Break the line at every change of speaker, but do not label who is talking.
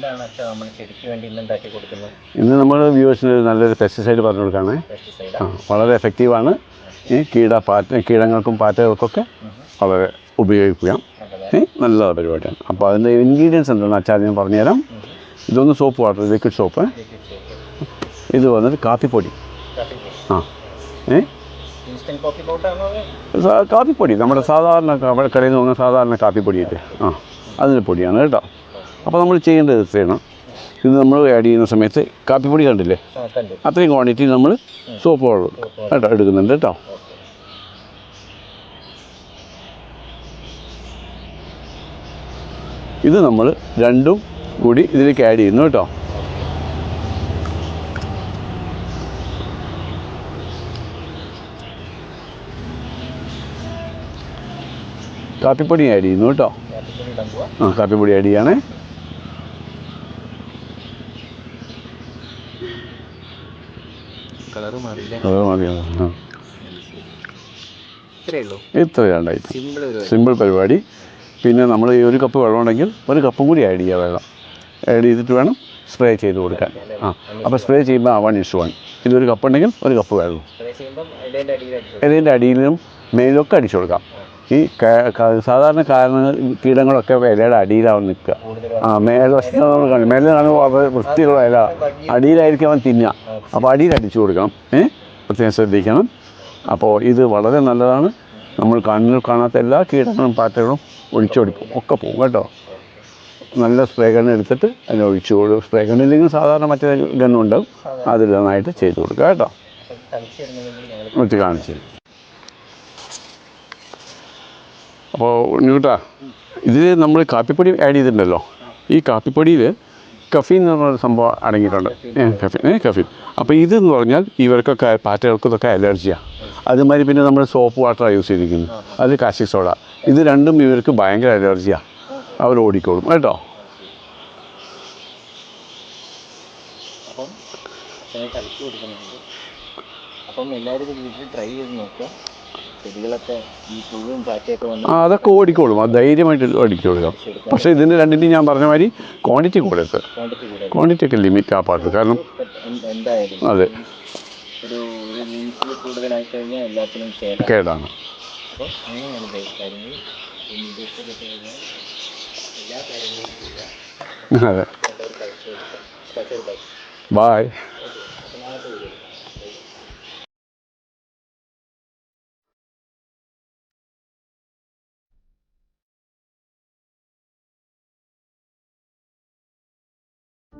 എന്താണ് അച്ഛാ നമ്മൾ ചെടിക്ക് വേണ്ടി ഇന്ന് ഉണ്ടാക്കി കൊടുക്കുന്നത്?
ഇന്ന് നമ്മൾ വ്യൂവേഴ്സിന് നല്ലൊരു പെസ്റ്റിസൈഡ് പറഞ്ഞു കൊടുക്കുകയാണ് ആ? വളരെ എഫക്റ്റീവാണ് ഈ കീട പാറ്റ കീടങ്ങൾക്കും പാറ്റകൾക്കൊക്കെ വളരെ ഉപയോഗിക്കാം നല്ല പരിപാടിയാണ്. അപ്പോൾ അതിന്റെ ഇൻഗ്രീഡിയൻസ് എന്താണെന്ന് വെച്ചാൽ ഞാൻ പറഞ്ഞുതരാം. ഇതൊന്ന് സോപ്പ് വാട്ടർ ലിക്വിഡ് സോപ്പ് ഇത് വന്നിട്ട് കാപ്പിപ്പൊടി. ആ ഏ? കാപ്പിപ്പൊടി. നമ്മുടെ സാധാരണ കടയിൽ നിന്ന് വാങ്ങുന്ന സാധാരണ കാപ്പിപ്പൊടിയില്ലേ? ആ അതിന്റെ പൊടിയാണ് കേട്ടോ. അപ്പോൾ നമ്മൾ ചെയ്യേണ്ടത് ചെയ്യണം. ഇത് നമ്മൾ ആഡ് ചെയ്യുന്ന സമയത്ത് കാപ്പിപ്പൊടി കണ്ടില്ലേ? അത്രയും ക്വാണ്ടിറ്റി നമ്മൾ സോപ്പ് വെള്ളം കേട്ടോ എടുക്കുന്നുണ്ട് കേട്ടോ. ഇത് നമ്മൾ രണ്ടും കൂടി ഇതിലേക്ക് ആഡ് ചെയ്യുന്നു കേട്ടോ. കാപ്പിപ്പൊടി ആഡ് ചെയ്യുന്നു കേട്ടോ. ആ കാപ്പിപ്പൊടി ആഡ് ചെയ്യണേ. ആ. ഇത്ര രണ്ടായിട്ട്.
സിമ്പിൾ
പരിപാടി. പിന്നെ നമ്മൾ ഈ ഒരു കപ്പ് വെള്ളമുണ്ടെങ്കിൽ ഒരു കപ്പും കൂടി ആഡ് ചെയ്യുക വെള്ളം ആഡ് ചെയ്തിട്ട് വേണം സ്പ്രേ ചെയ്ത് കൊടുക്കാൻ. ആ. അപ്പോൾ സ്പ്രേ ചെയ്യുമ്പോൾ വൺ ഇഷ്യൂ വൺ ഇതൊരു കപ്പ് ഉണ്ടെങ്കിൽ ഒരു കപ്പ് വെള്ളം. ഇതിന്റെ അടിയിലും മേലൊക്കെ അടിച്ചു കൊടുക്കാം. ഈ സാധാരണ കാരണങ്ങൾ കീടങ്ങളൊക്കെ ഇലയുടെ അടിയിലാവും നിൽക്കുക. ആ മേൽവശത്ത് മേലെ വൃത്തിയുള്ള ഇല. അടിയിലായിരിക്കും അവൻ തിന്നുക. അപ്പോൾ അടിയിൽ അടിച്ചു കൊടുക്കണം. ഏ? പ്രത്യേകം ശ്രദ്ധിക്കണം. അപ്പോൾ ഇത് വളരെ നല്ലതാണ്. നമ്മൾ കണ്ണിൽ കാണാത്ത എല്ലാ കീടങ്ങളും പാറ്റകളും ഒഴിച്ചോടിക്കും ഒക്കെ പോകും കേട്ടോ. നല്ല സ്പ്രേ ഗണ്ണ് എടുത്തിട്ട് അതിനെ ഒഴിച്ചു കൊടുക്കും സ്പ്രേ ഗണ്ണില്ലെങ്കിൽ സാധാരണ മറ്റേ ഗണ്ണുണ്ടാവും. അതിൽ നന്നായിട്ട് ചെയ്തു കൊടുക്കുക കേട്ടോ. വെച്ച് കാണിച്ചു അപ്പോൾ ന്യൂട്ടാ ഇതിൽ നമ്മൾ കാപ്പിപ്പൊടി ആഡ് ചെയ്തിട്ടുണ്ടല്ലോ. ഈ കാപ്പിപ്പൊടിയിൽ കഫീൻ എന്ന് പറഞ്ഞൊരു സംഭവം അടങ്ങിയിട്ടുണ്ട്. ഏ, കഫീൻ ഏ കഫീൻ അപ്പോൾ ഇതെന്ന് പറഞ്ഞാൽ ഇവർക്കൊക്കെ പാറ്റകൾക്കൊക്കെ അലർജിയാണ് അതുമാതിരി പിന്നെ നമ്മൾ സോപ്പ് വാട്ടറാണ് യൂസ് ചെയ്തിരിക്കുന്നത് അത് കാസ്റ്റിക് സോഡ. ഇത് രണ്ടും ഇവർക്ക് ഭയങ്കര അലർജിയാണ് അവർ ഓടിക്കോളും. കേട്ടോ?
അപ്പം എല്ലാവരും വീട്ടിൽ ട്രൈ ചെയ്ത് നോക്കുക. ചെടികളൊക്കെ ഈ പുഴുവും പാറ്റയൊക്കെ വന്ന്
ആ അതൊക്കെ ഓടിക്കോളും. അത് ധൈര്യമായിട്ട് ഓടിക്കോളുക പക്ഷേ ഇതിന്റെ രണ്ടിന്റെയും ഞാൻ പറഞ്ഞ മാതിരി ക്വാണ്ടിറ്റി കൂടരുത്
ക്വാണ്ടിറ്റി
ക്വാണ്ടിറ്റി ഒക്കെ ലിമിറ്റ് ആ പാട്ട് കാരണം
എന്തായാലും
അതെ.
ഒരു ഒരു ലീഫിൽ കൂടുതലായി കഴിഞ്ഞാൽ എല്ലാത്തിനും ചേരാം
കേടാണ്.
അപ്പോൾ അങ്ങനെയാണ് ബേസ് കാര്യങ്ങൾ ഇനി ഇതൊക്കെ കഴിഞ്ഞാൽ എല്ലാ കാര്യങ്ങളും
അതെ.
Bye
bye